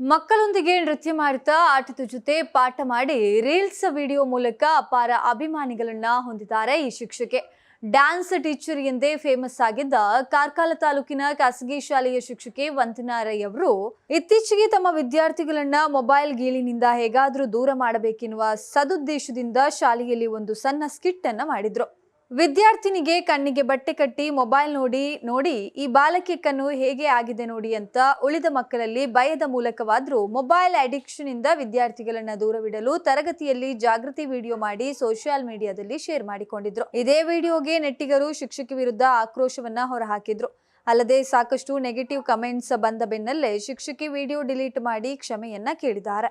ಮಕ್ಕಳೊಂದಿಗೆ ನೃತ್ಯ ಮಾಡುತ್ತಾ ಆಟದ ಜೊತೆ ಪಾಠ ಮಾಡಿ ರೀಲ್ಸ್ ವಿಡಿಯೋ ಮೂಲಕ ಅಪಾರ ಅಭಿಮಾನಿಗಳನ್ನ ಹೊಂದಿದ್ದಾರೆ ಈ ಶಿಕ್ಷಕಿ. ಡ್ಯಾನ್ಸ್ ಟೀಚರ್ ಎಂದೇ ಫೇಮಸ್ ಆಗಿದ್ದ ಕಾರ್ಕಾಲ ತಾಲೂಕಿನ ಖಾಸಗಿ ಶಾಲೆಯ ಶಿಕ್ಷಕಿ ವಂದನಾ ರೈ ಅವರು, ಇತ್ತೀಚೆಗೆ ತಮ್ಮ ವಿದ್ಯಾರ್ಥಿಗಳನ್ನ ಮೊಬೈಲ್ ಗೀಳಿನಿಂದ ಹೇಗಾದರೂ ದೂರ ಮಾಡಬೇಕೆನ್ನುವ ಸದುದ್ದೇಶದಿಂದ ಶಾಲೆಯಲ್ಲಿ ಒಂದು ಸಣ್ಣ ಸ್ಕಿಟ್ ಅನ್ನ ಮಾಡಿದ್ರು. ವಿದ್ಯಾರ್ಥಿನಿಗೆ ಕಣ್ಣಿಗೆ ಬಟ್ಟೆ ಕಟ್ಟಿ ಮೊಬೈಲ್ ನೋಡಿ ನೋಡಿ ಈ ಬಾಲಕಿ ಕಣ್ಣು ಹೇಗೆ ಆಗಿದೆ ನೋಡಿ ಅಂತ ಉಳಿದ ಮಕ್ಕಳಲ್ಲಿ ಭಯದ ಮೂಲಕವಾದರೂ ಮೊಬೈಲ್ ಅಡಿಕ್ಷನ್ ಇಂದ ವಿದ್ಯಾರ್ಥಿಗಳನ್ನ ದೂರವಿಡಲು ತರಗತಿಯಲ್ಲಿ ಜಾಗೃತಿ ವಿಡಿಯೋ ಮಾಡಿ ಸೋಷಿಯಲ್ ಮೀಡಿಯಾದಲ್ಲಿ ಶೇರ್ ಮಾಡಿಕೊಂಡಿದ್ರು. ಇದೇ ವಿಡಿಯೋಗೆ ನೆಟ್ಟಿಗರು ಶಿಕ್ಷಕಿ ವಿರುದ್ಧ ಆಕ್ರೋಶವನ್ನ ಹೊರಹಾಕಿದ್ರು. ಅಲ್ಲದೆ ಸಾಕಷ್ಟು ನೆಗೆಟಿವ್ ಕಮೆಂಟ್ಸ್ ಬಂದ ಬೆನ್ನಲ್ಲೇ ಶಿಕ್ಷಕಿ ವಿಡಿಯೋ ಡಿಲೀಟ್ ಮಾಡಿ ಕ್ಷಮೆಯನ್ನ ಕೇಳಿದ್ದಾರೆ.